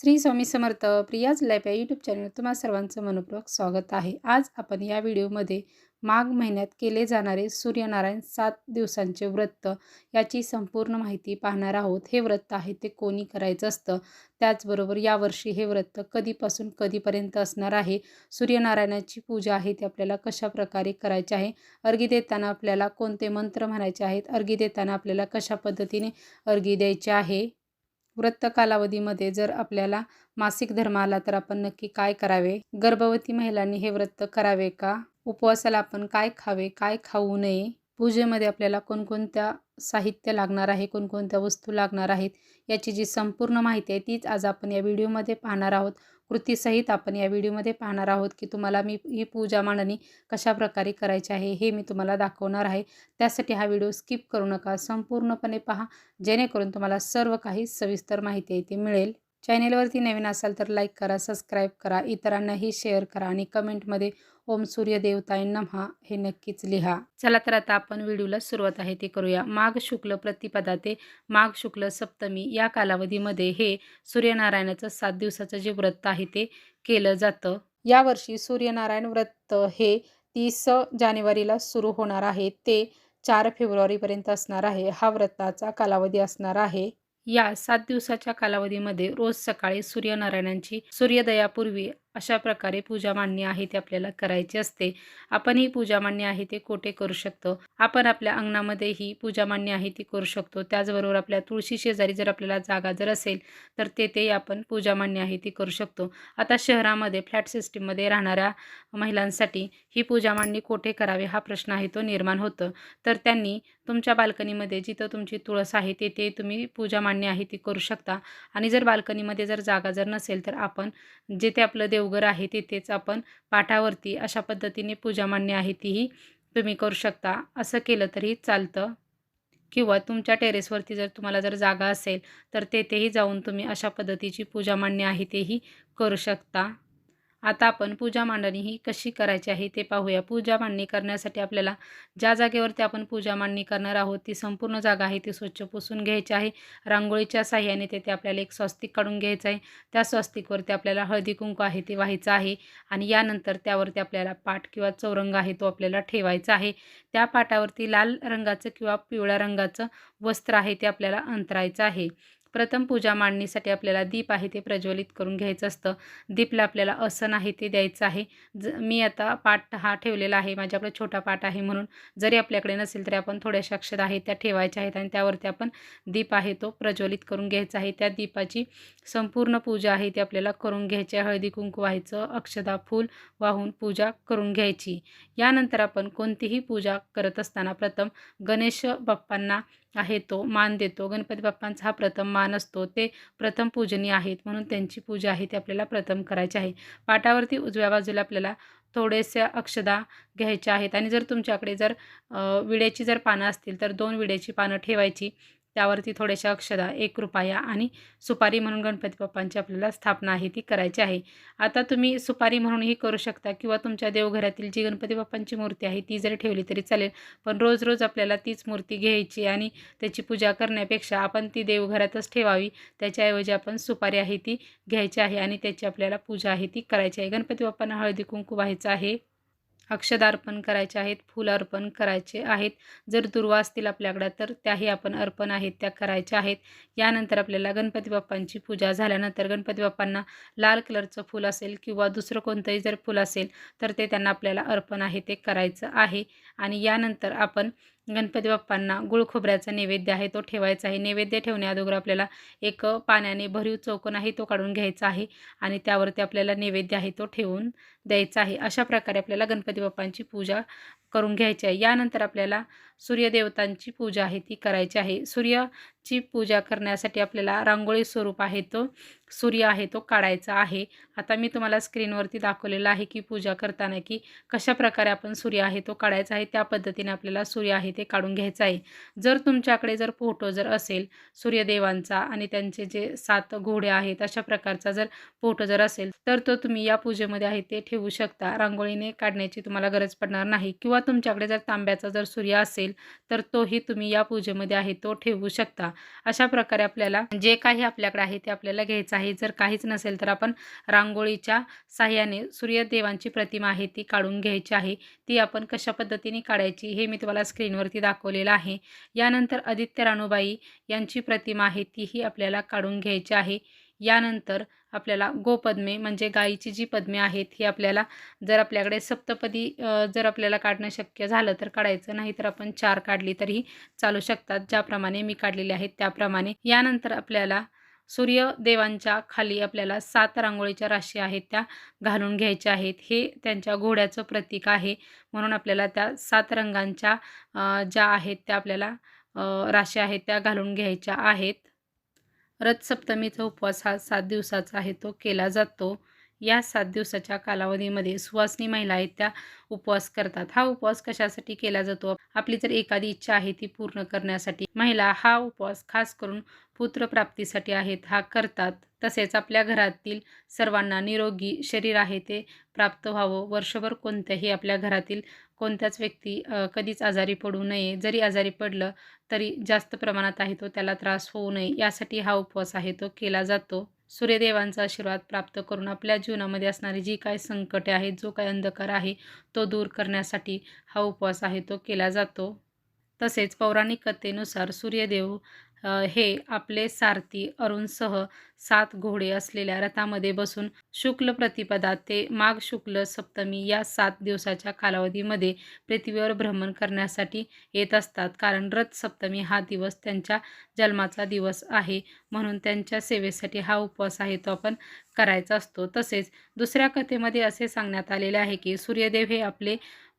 Shri Swami Samarth Priya's life या YouTube channel तुम्हा सर्वांचं मनपूर्वक स्वागत आहे. आज आपण या व्हिडिओमध्ये माघ महिन्यात केले जाणारे सूर्यनारायण सात दिवसांचे व्रत याची संपूर्ण माहिती पाहणार आहोत. हे व्रत आहे ते कोणी करायचं असतं? त्याचबरोबर यावर्षी हे व्रत कधीपासून कधीपर्यंत असणार आहे? सूर्यनारायणाची पूजा आहे ती आपल्याला कशा प्रकारे करायची आहे? अर्घी देताना आपल्याला कोणते मंत्र म्हणायचे आहेत? अर्घी देताना आपल्याला कशा पद्धतीने अर्घी द्यायचे आहे? व्रत कालावधीमध्ये जर आपल्याला मासिक धर्म आला तर आपण नक्की काय करावे? गर्भवती महिलांनी हे व्रत करावे का? उपवासाला आपण काय खावे? काय खाऊ नये? पूजेमध्ये आपल्याला कोणकोणत्या साहित्य लागणार आहे? कोणकोणत्या वस्तू लागणार आहेत? याची जी संपूर्ण माहिती आहे तीच आज आपण या व्हिडिओमध्ये पाहणार आहोत. कृतीसहित आपण या व्हिडिओमध्ये पाहणार आहोत की तुम्हाला मी ही पूजा मांडणी कशा प्रकारे करायची आहे हे मी तुम्हाला दाखवणार आहे. त्यासाठी हा व्हिडिओ स्किप करू नका संपूर्णपणे पहा जेणेकरून तुम्हाला सर्व काही सविस्तर माहिती आहे ती मिळेल. चॅनेलवरती नवीन असाल तर लाईक करा सबस्क्राईब करा इतरांनाही शेअर करा आणि कमेंटमध्ये ओम सूर्य देवताय नमहा हे नक्कीच लिहा. चला तर आता आपण व्हिडिओला सुरुवात आहे ते करूया. माघ शुक्ल प्रतिपदा ते माघ शुक्ल सप्तमी या कालावधीमध्ये हे सूर्यनारायणाचं सात दिवसाचं जे व्रत आहे ते केलं जातं. यावर्षी सूर्यनारायण व्रत हे तीस जानेवारीला सुरू होणार आहे ते चार फेब्रुवारीपर्यंत असणार आहे. हा व्रताचा कालावधी असणार आहे. या सात दिवसाच्या कालावधीमध्ये रोज सकाळी सूर्यनारायणांची सूर्योदयापूर्वी अशा प्रकारे पूजा मांडणी आहे ती आपल्याला करायची असते. आपण ही पूजा मांडणी आहे ते कोठे करू शकतो? आपण आपल्या अंगणामध्ये ही पूजा मांडणी आहे ती करू शकतो. त्याचबरोबर आपल्या तुळशी शेजारी जर आपल्याला जागा जर असेल तर तेथेही आपण पूजा मांडणी आहे ती करू शकतो. आता शहरामध्ये फ्लॅट सिस्टीममध्ये राहणाऱ्या महिलांसाठी ही पूजा मांडणी कोठे करावे हा प्रश्न आहे तो निर्माण होतं. तर त्यांनी तुमच्या बाल्कनीमध्ये जिथं तुमची तुळस आहे तेथे तुम्ही पूजा मांडणी आहे ती करू शकता. आणि जर बाल्कनीमध्ये जर जागा जर नसेल तर आपण जेथे आपलं देव देवघर आहे तिथेच आपण पाठावरती अशा पद्धतीने पूजा मांडणी आहे तीही तुम्ही करू शकता. असं केलं तरी चालतं. किंवा तुमच्या टेरेसवरती जर तुम्हाला जर जागा असेल तर तेथेही जाऊन तुम्ही अशा पद्धतीची पूजा मांडणी आहे तेही करू शकता. आता आपण पूजा मांडणी ही कशी करायची आहे ते पाहूया. पूजा मांडणी करण्यासाठी आपल्याला ज्या जागेवरती आपण पूजा मांडणी करणार आहोत ती संपूर्ण जागा आहे ती स्वच्छ पुसून घ्यायची आहे. रांगोळीच्या साह्याने तेथे आपल्याला एक स्वस्तिक काढून घ्यायचं आहे. त्या स्वस्तिकवरती आपल्याला हळदी कुंकू आहे ते व्हायचं आहे आणि यानंतर त्यावरती आपल्याला पाट किंवा चौरंग आहे तो आपल्याला ठेवायचा आहे. त्या पाटावरती लाल रंगाचं किंवा पिवळ्या रंगाचं वस्त्र आहे ते आपल्याला अंतरायचं आहे. प्रथम पूजा मांडणीसाठी आपल्याला दीप आहे ते प्रज्वलित करून घ्यायचं असतं. दीपला आपल्याला असन आहे ते द्यायचं आहे. ज मी आता पाठ हा ठेवलेला आहे. माझ्याकडे छोटा पाठ आहे म्हणून जरी आपल्याकडे नसेल तरी आपण थोड्याशा अक्षर आहेत त्या ठेवायच्या आहेत आणि त्यावरती आपण दीप आहे तो प्रज्वलित करून घ्यायचा आहे. त्या दीपाची संपूर्ण पूजा आहे ती आपल्याला करून घ्यायची. हळदी कुंकू व्हायचं अक्षदा फूल वाहून पूजा करून घ्यायची. यानंतर आपण कोणतीही पूजा करत असताना प्रथम गणेश बाप्पांना आहे तो मान देतो. गणपती बाप्पांचा हा प्रथम मान असतो. ते प्रथम पूजनीय आहेत म्हणून त्यांची पूजा आहे ती आपल्याला प्रथम करायची आहे. पाटावरती उजव्या बाजूला आपल्याला थोडेसे अक्षदा घ्यायच्या आहेत. आणि जर तुमच्याकडे जर विड्याची जर पानं असतील तर दोन विड्याची पानं ठेवायची. त्यावरती थोड्याशा अक्षदा एक रुपया आणि सुपारी म्हणून गणपती बाप्पांची आपल्याला स्थापना आहे ती करायची आहे. आता तुम्ही सुपारी म्हणूनही करू शकता किंवा तुमच्या देवघरातील जी गणपती बाप्पांची मूर्ती आहे ती जरी ठेवली तरी चालेल. पण रोज रोज आपल्याला तीच मूर्ती घ्यायची आणि त्याची पूजा करण्यापेक्षा आपण ती देवघरातच ठेवावी. त्याच्याऐवजी आपण सुपारी आहे ती घ्यायची आहे आणि त्याची आपल्याला पूजा आहे ती करायची आहे. गणपती बाप्पांना हळदी कुंकू व्हायचं आहे. अक्षदा अर्पण करायचे आहेत फुल अर्पण करायचे आहेत. जर दुर्वा असतील आपल्याकडं तर त्याही आपण अर्पण आहेत त्या करायच्या आहेत. यानंतर आपल्याला गणपती बाप्पांची पूजा झाल्यानंतर गणपती बाप्पांना लाल कलरचं फूल असेल किंवा दुसरं कोणतंही जर फूल असेल तर ते त्यांना आपल्याला अर्पण आहे ते करायचं आहे. आणि यानंतर आपण गणपती बाप्पांना गुळ खोबऱ्याचा नैवेद्य आहे तो ठेवायचा आहे. नैवेद्य ठेवण्याअगोदर आपल्याला एक पाण्याने भरीव चौकोन आहे तो काढून घ्यायचा आहे आणि त्यावरती आपल्याला नैवेद्य आहे तो ठेवून द्यायचा आहे. अशा प्रकारे आपल्याला गणपती बाप्पांची पूजा करून घ्यायची आहे. यानंतर आपल्याला सूर्यदेवतांची पूजा आहे ती करायची आहे. सूर्याची पूजा करण्यासाठी आपल्याला रांगोळी स्वरूप आहे तो. सूर्य आहे तो काढायचा आहे. आता मी तुम्हाला स्क्रीनवरती दाखवलेला आहे की पूजा करताना की कशा प्रकारे आपण सूर्य आहे तो काढायचा आहे त्या पद्धतीने आपल्याला सूर्य आहे ते काढून घ्यायचं आहे. जर तुमच्याकडे जर फोटो जर असेल सूर्यदेवांचा आणि त्यांचे जे सात घोडे आहेत अशा प्रकारचा जर फोटो जर असेल तर तो तुम्ही या पूजेमध्ये आहे ते ठेवू शकता. रांगोळीने काढण्याची तुम्हाला गरज पडणार नाही. किंवा तुमच्याकडे जर तांब्याचा जर सूर्य असेल असेल तर तोही तुम्ही या पूजेमध्ये आहे तो ठेवू शकता. अशा प्रकारे आपल्याला जे काही आपल्याकडे आहे ते आपल्याला घ्यायचं आहे. जर काहीच नसेल तर आपण रांगोळीच्या साह्याने सूर्यदेवांची प्रतिमा आहे ती काढून घ्यायची आहे. ती आपण कशा पद्धतीने काढायची हे मी तुम्हाला स्क्रीनवरती दाखवलेलं आहे. यानंतर आदित्य राणूबाई यांची प्रतिमा आहे तीही आपल्याला काढून घ्यायची आहे. यानंतर आपल्याला गोपद्मे म्हणजे गायीची जी पद्मे आहेत ही आपल्याला जर आपल्याकडे सप्तपदी जर आपल्याला काढणं शक्य झालं तर काढायचं नाही तर आपण चार काढली तरीही चालू शकतात ज्याप्रमाणे मी काढलेले आहेत त्याप्रमाणे. यानंतर आपल्याला सूर्यदेवांच्या खाली आपल्याला सात रांगोळीच्या राशी आहेत त्या घालून घ्यायच्या आहेत. हे त्यांच्या घोड्याचं प्रतीक आहे. म्हणून आपल्याला त्या सात रंगांच्या ज्या आहेत त्या आपल्याला राशी आहेत त्या घालून घ्यायच्या आहेत. रथसप्तमीचा उपवास हा सात दिवसाचा आहे. तो केला जातो. या सात दिवसाच्या कालावधीमध्ये सुवासनी महिला आहेत त्या उपवास करतात. हा उपवास कशासाठी केला जातो? आपली जर एखादी इच्छा आहे ती पूर्ण करण्यासाठी. महिला हा उपवास खास करून पुत्रप्राप्तीसाठी आहेत. हा करतात. तसेच आपल्या घरातील सर्वांना निरोगी शरीर आहे ते प्राप्त व्हावं. वर्षभर कोणत्याही आपल्या घरातील कोणत्याच व्यक्ती कधीच आजारी पडू नये. जरी आजारी पडलं तरी जास्त प्रमाणात आहे तो त्याला त्रास होऊ नये. यासाठी हा उपवास आहे तो केला जातो. सूर्यदेवांचा आशीर्वाद प्राप्त करून आपल्या जीवनामध्ये असणारी जी काय संकटे आहेत जो काय अंधकार आहे तो दूर करण्यासाठी हा उपवास आहे तो केला जातो. तसेच पौराणिक कथेनुसार सूर्यदेव हे आपले सारथी अरुणसह सात घोडे असलेल्या रथामध्ये बसून शुक्ल प्रतिपदा ते माघ शुक्ल सप्तमी या सात दिवसाच्या कालावधीमध्ये पृथ्वीवर भ्रमण करण्यासाठी येत असतात. कारण रथ सप्तमी हा दिवस त्यांच्या जन्माचा दिवस आहे. म्हणून त्यांच्या सेवेसाठी हा उपवास आहे तो आपण करायचा असतो. तसेच दुसऱ्या कथेमध्ये असे सांगण्यात आलेले आहे की सूर्यदेव हे आपले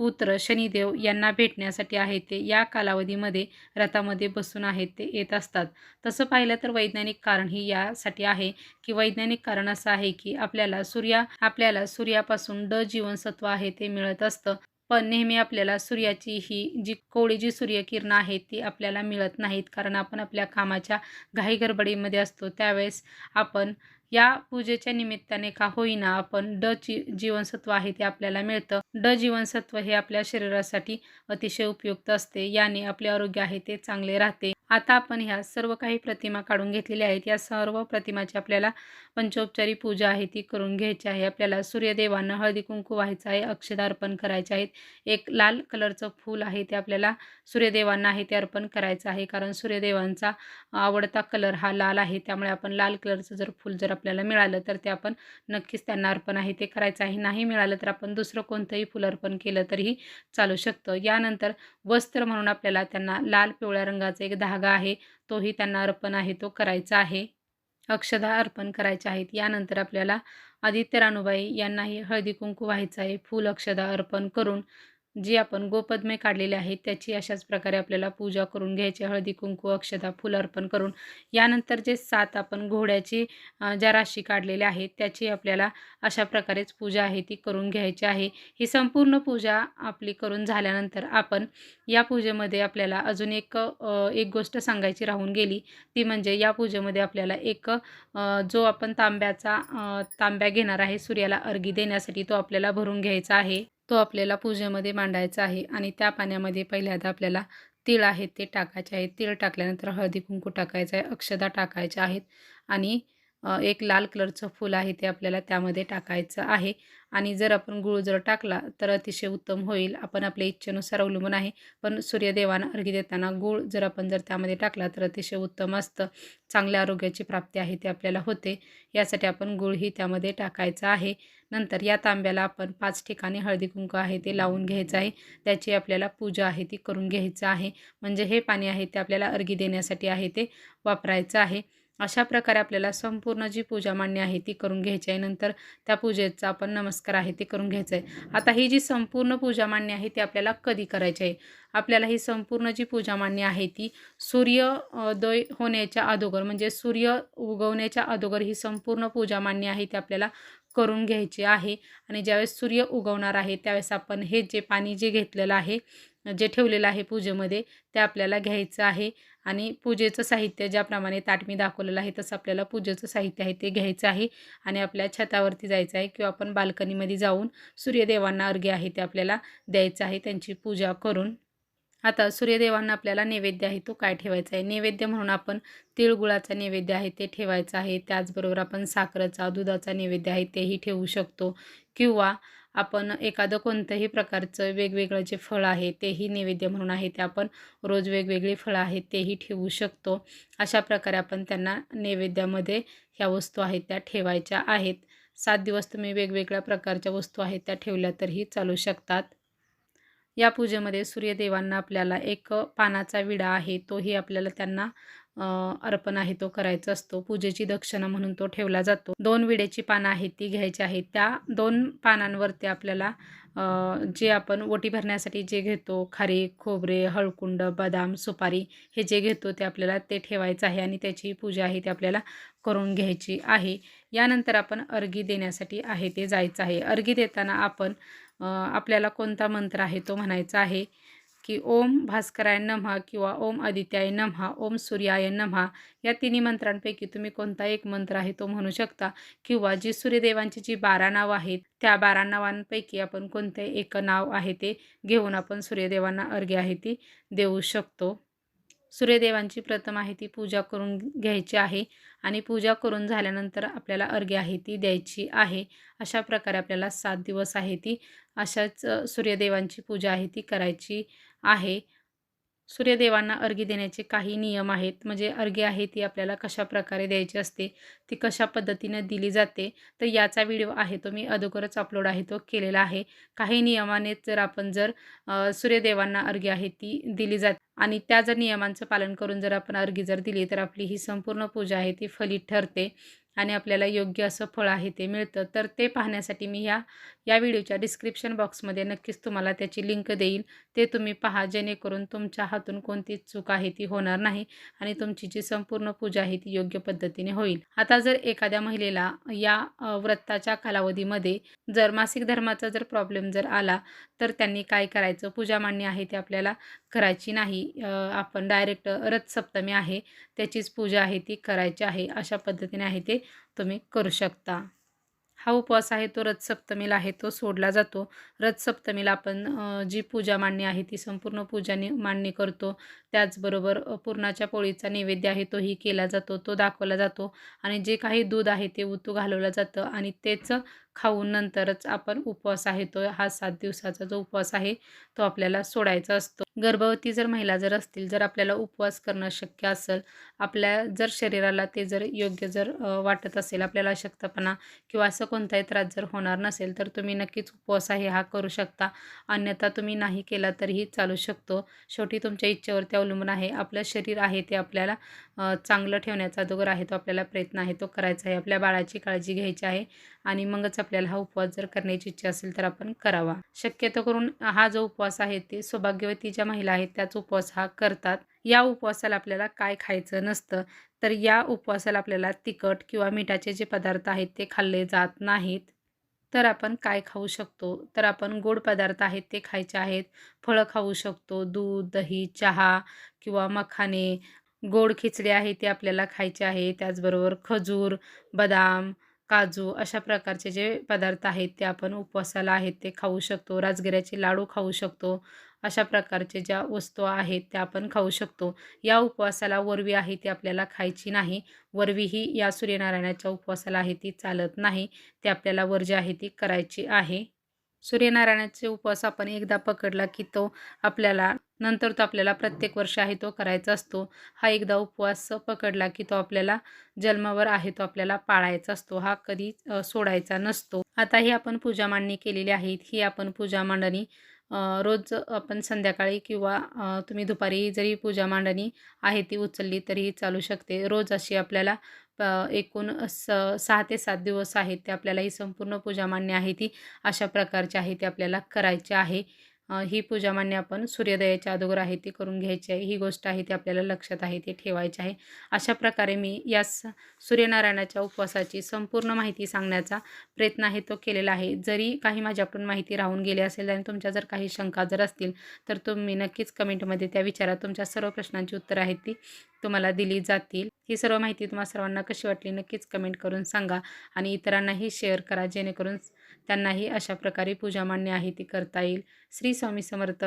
पुत्र शनिदेव यांना भेटण्यासाठी आहे ते या कालावधीमध्ये रथामध्ये बसून आहेत ते येत असतात. तसं पाहिलं तर वैज्ञानिक कारण ही यासाठी आहे की वैज्ञानिक कारण असं आहे की आपल्याला सूर्या आपल्याला सूर्यापासून ड जीवनसत्व आहे ते मिळत असतं. पण नेहमी आपल्याला सूर्याची ही जी कोवळी जी सूर्यकिरणं आहेत ती आपल्याला मिळत नाहीत. कारण आपण आपल्या कामाच्या घाई गडबडीमध्ये असतो. त्यावेळेस आपण या पूजेच्या निमित्ताने का होईना आपण ड ची जीवनसत्व आहे ते आपल्याला मिळतं. ड जीवनसत्व हे आपल्या शरीरासाठी अतिशय उपयुक्त असते. याने आपले आरोग्य आहे ते चांगले राहते. आता आपण ह्या सर्व काही प्रतिमा काढून घेतलेल्या आहेत. या सर्व प्रतिमाची आपल्याला पंचोपचारी पूजा आहे ती करून घ्यायची आहे. आपल्याला सूर्यदेवांना हळदी कुंकू व्हायचं आहे अक्षदा अर्पण करायचे आहेत. एक लाल कलरचं फूल आहे ते आपल्याला सूर्यदेवांना आहे ते अर्पण करायचं आहे. कारण सूर्यदेवांचा आवडता कलर हा लाल आहे त्यामुळे आपण लाल कलरचं जर फूल जर आपल्याला मिळालं तर ते आपण नक्कीच त्यांना अर्पण आहे ते करायचं आहे. नाही मिळालं तर आपण दुसरं कोणतंही फुल अर्पण केलं तरीही चालू शकतं. यानंतर वस्त्र म्हणून आपल्याला त्यांना लाल पिवळ्या रंगाचं एक धागा आहे. तोही त्यांना अर्पण आहे तो करायचा आहे. अक्षदा अर्पण करायच्या आहेत. यानंतर आपल्याला आदित्य राणूबाई यांनाही हळदी कुंकू व्हायचं आहे. फूल अक्षदा अर्पण करून जी आपण गोपद्मे काढलेली आहे त्याची अशाच प्रकारे आपल्याला पूजा करून घ्यायची. हळदी कुंकू अक्षदा फुलं अर्पण करून. यानंतर जे सात आपण घोड्याची ज्या राशी काढलेल्या आहेत त्याची आपल्याला अशा प्रकारेच पूजा आहे ती करून घ्यायची आहे. ही संपूर्ण पूजा आपली करून झाल्यानंतर आपण या पूजेमध्ये आपल्याला अजून एक एक गोष्ट सांगायची राहून गेली. ती म्हणजे या पूजेमध्ये आपल्याला एक जो आपण तांब्याचा तांब्या घेणार आहे सूर्याला अर्घी देण्यासाठी तो आपल्याला भरून घ्यायचा आहे. तो आपल्याला पूजेमध्ये मांडायचा आहे आणि त्या पाण्यामध्ये पहिल्यांदा आपल्याला तीळ आहेत ते टाकायचे आहेत तीळ टाकल्यानंतर हळदी कुंकू टाकायचं आहे अक्षदा टाकायच्या आहेत आणि एक लाल कलरचं फूल आहे ते आपल्याला त्यामध्ये टाकायचं आहे. आणि जर आपण गुळ जर टाकला तर अतिशय उत्तम होईल. आपण आपल्या इच्छेनुसार अवलंबून आहे. पण सूर्यदेवांना अर्घी देताना गूळ जर आपण जर त्यामध्ये टाकला तर अतिशय उत्तम असतं. चांगल्या आरोग्याची प्राप्ती आहे ते आपल्याला होते. यासाठी आपण गूळही त्यामध्ये टाकायचा आहे. नंतर या तांब्याला आपण पाच ठिकाणी हळदी कुंकू आहे ते लावून घ्यायचं आहे. त्याची आपल्याला पूजा आहे ती करून घ्यायचं आहे. म्हणजे हे पाणी आहे ते आपल्याला अर्घी देण्यासाठी आहे ते वापरायचं आहे. अशा प्रकारे आपल्याला संपूर्ण जी पूजा मान्य आहे ती करून घ्यायची आहे. नंतर त्या पूजेचा आपण नमस्कार आहे ते करून घ्यायचं आहे. आता ही जी संपूर्ण पूजा मान्य आहे ती आपल्याला कधी करायची आहे? आपल्याला ही संपूर्ण जी पूजा मान्य आहे ती सूर्योदय होण्याच्या अगोदर म्हणजे सूर्य उगवण्याच्या अगोदर ही संपूर्ण पूजा मान्य आहे ती आपल्याला करून घ्यायची आहे. आणि ज्यावेळेस सूर्य उगवणार आहे त्यावेळेस आपण हे जे पाणी जे घेतलेलं आहे जे ठेवलेलं आहे पूजेमध्ये ते आपल्याला घ्यायचं आहे. आणि पूजेचं साहित्य ज्याप्रमाणे ताट मी दाखवलेलं आहे तसं आपल्याला पूजेचं साहित्य आहे ते घ्यायचं आहे आणि आपल्या छतावरती जायचं आहे किंवा आपण बाल्कनीमध्ये जाऊन सूर्यदेवांना अर्घ्य आहे ते आपल्याला द्यायचं आहे त्यांची पूजा करून. आता सूर्यदेवांना आपल्याला नैवेद्य आहे तो काय ठेवायचा आहे? नैवेद्य म्हणून आपण तिळगुळाचा नैवेद्य आहे ते ठेवायचं आहे त्याचबरोबर आपण साखरेचा दुधाचा नैवेद्य आहे तेही ठेवू शकतो. किंवा आपण एखादं कोणतंही प्रकारचं वेगवेगळं जे फळ आहे तेही नैवेद्य म्हणून आहे ते आपण रोज वेगवेगळी फळं आहेत तेही ठेवू शकतो. अशा प्रकारे आपण त्यांना नैवेद्यामध्ये ह्या वस्तू आहेत त्या ठेवायच्या आहेत. सात दिवस तुम्ही वेगवेगळ्या प्रकारच्या वस्तू आहेत त्या ठेवल्या तरीही चालू शकतात. या पूजेमध्ये सूर्यदेवांना आपल्याला एक पानाचा विडा आहे तोही आपल्याला त्यांना अर्पण आहे तो करायचा असतो. पूजेची दक्षिणा म्हणून तो ठेवला जातो. दोन विड्याची पानं आहेत ती घ्यायची आहेत. त्या दोन पानांवरती आपल्याला जे आपण ओटी भरण्यासाठी जे घेतो खारी खोबरे हळकुंड बदाम सुपारी हे जे घेतो ते आपल्याला ते ठेवायचं आहे आणि त्याची पूजा आहे ती आपल्याला करून घ्यायची आहे. यानंतर आपण अर्घी देण्यासाठी आहे ते जायचं आहे. अर्घी देताना आपण आपल्याला कोणता मंत्र आहे तो म्हणायचा आहे? की ओम भास्कराय नमहा किंवा ओम आदित्याय नमहा ओम सूर्याय नमहा या तिन्ही मंत्रांपैकी तुम्ही कोणता एक मंत्र आहे तो म्हणू शकता? किंवा जी सूर्यदेवांची जी बारा नाव आहेत त्या बारा नावांपैकी आपण कोणते एक नाव आहे ते घेऊन आपण सूर्यदेवांना अर्घ्य आहे ती देऊ शकतो. सूर्यदेवांची प्रथम आहे ती पूजा करून घ्यायची आहे आणि पूजा करून झाल्यानंतर आपल्याला अर्घ्य आहे ती द्यायची आहे. अशा प्रकारे आपल्याला सात दिवस आहे ती. अशाच सूर्यदेवांची पूजा आहे ती करायची आहे. सूर्यदेवांना अर्घ्य देण्याचे काही नियम आहेत. म्हणजे अर्घ्य आहे ती आपल्याला कशा प्रकारे द्यायची असते ती कशा पद्धतीनं दिली जाते तर याचा व्हिडिओ आहे तो मी अगोदरच अपलोड आहे तो केलेला आहे. काही नियमाने जर आपण जर सूर्यदेवांना अर्घ्य आहे ती दिली जाते आणि त्या जर नियमांचं पालन करून जर आपण अर्घ्य जर दिली तर आपली ही संपूर्ण पूजा आहे ती फलित ठरते. आणि आपल्याला योग्य असं फळ आहे ते मिळतं तर ते पाहण्यासाठी मी ह्या या व्हिडिओच्या डिस्क्रिप्शन बॉक्समध्ये नक्कीच तुम्हाला त्याची लिंक देईल. ते तुम्ही पहा जेणेकरून तुमच्या हातून कोणतीच चूक आहे ती होणार नाही आणि तुमची जी संपूर्ण पूजा आहे ती योग्य पद्धतीने होईल. आता जर एखाद्या महिलेला या व्रताच्या कालावधीमध्ये जर मासिक धर्माचा जर प्रॉब्लेम जर आला तर त्यांनी काय करायचं? पूजा मांडणी आहे ती आपल्याला करायची नाही. आपण डायरेक्ट रथसप्तमी आहे त्याचीच पूजा आहे ती करायची आहे अशा पद्धतीने आहे ते तुम्ही करू शकता. हा उपवास आहे तो रथसप्तमीला आहे तो सोडला जातो. रथसप्तमीला आपण जी पूजा मांडणी आहे ती संपूर्ण पूजा मांडणी करतो. त्याचबरोबर पूर्णाच्या पोळीचा नैवेद्य आहे तोही केला जातो तो दाखवला जातो. आणि जे काही दूध आहे ते उतू घालवलं जातं. आणि तेच खाऊन नंतरच आपण उपवास आहे तो हा सात दिवसाचा जो उपवास आहे तो आपल्याला सोडायचा असतो. गर्भवती जर महिला जर असतील जर आपल्याला उपवास करणं शक्य असेल आपल्या जर शरीराला ते जर योग्य जर वाटत असेल आपल्याला अशक्तपणा किंवा असं कोणताही त्रास जर होणार नसेल तर तुम्ही नक्कीच उपवास आहे हा करू शकता. अन्यथा तुम्ही नाही केला तरीही चालू शकतो. शेवटी तुमच्या इच्छेवरती अवलंबून आहे. आपलं शरीर आहे ते आपल्याला चांगलं ठेवण्याचा जो आहे तो आपल्याला प्रयत्न आहे तो करायचा आहे. आपल्या बाळाची काळजी घ्यायची आहे आणि मगच आपल्याला हा उपवास जर करण्याची इच्छा असेल तर आपण करावा. शक्यतो करून हा जो उपवास आहे ते सौभाग्यवती ज्या महिला आहेत त्याच उपवास हा करतात. या उपवासाला आपल्याला काय खायचं नसतं तर या उपवासाला आपल्याला तिखट किंवा मिठाचे जे पदार्थ आहेत ते खाल्ले जात नाहीत. तर आपण काय खाऊ शकतो? तर आपण गोड पदार्थ आहेत ते खायचे आहेत. फळं खाऊ शकतो दूध दही चहा किंवा मखाने. गोड खिचडी आहे ते आपल्याला खायचे आहे. त्याचबरोबर खजूर बदाम काजू अशा प्रकारचे जे पदार्थ आहेत ते आपण उपवासाला आहेत ते खाऊ शकतो. राजगिऱ्याचे लाडू खाऊ शकतो. अशा प्रकारचे ज्या वस्तू आहेत त्या आपण खाऊ शकतो. या उपवासाला वरवी आहे ती आपल्याला खायची नाही. वरवी ही या सूर्यनारायणाच्या उपवासाला आहे ती चालत नाही. ते आपल्याला वर्जी आहे ती करायची आहे. सूर्यनारायणाचे उपवास आपण एकदा पकडला की तो आपल्याला नंतर तो आपल्याला प्रत्येक वर्ष आहे तो करायचा असतो. हा एकदा उपवास पकडला की तो आपल्याला जन्मावर आहे तो आपल्याला पाळायचा असतो. हा कधी सोडायचा नसतो. आता ही आपण पूजा मांडणी केलेली आहे. ही आपण पूजा मांडणी रोज आपण संध्याकाळी किंवा तुम्ही दुपारी जरी पूजा मांडणी आहे ती उचलली तरीही चालू शकते. रोज अशी आपल्याला एकूण स सहा ते सात दिवस आहेत ते आपल्याला ही संपूर्ण पूजा मांडणी आहे ती अशा प्रकारची आहे ती आपल्याला करायची आहे. ही पूजा मान्य आपण सूर्योदयाच्या अगोदर आहे ती करून घ्यायची आहे. ही गोष्ट आहे ती आपल्याला लक्षात आहे ती ठेवायची आहे. अशा प्रकारे मी या सूर्यनारायणाच्या उपवासाची संपूर्ण माहिती सांगण्याचा प्रयत्न आहे तो केलेला आहे. जरी काही माझ्याकडून माहिती राहून गेली असेल आणि तुमच्या जर काही शंका जर असतील तर तुम्ही नक्कीच कमेंटमध्ये त्या विचारा तुमच्या सर्व प्रश्नांची उत्तरं आहेत ती तुम्हाला दिली जातील. ही सर्व माहिती तुम्हाला सर्वांना कशी वाटली नक्कीच कमेंट करून सांगा आणि इतरांनाही शेअर करा जेणेकरून त्यांनाही अशा प्रकारे पूजा मान्य आहे ती करता येईल. श्री स्वामी समर्थ.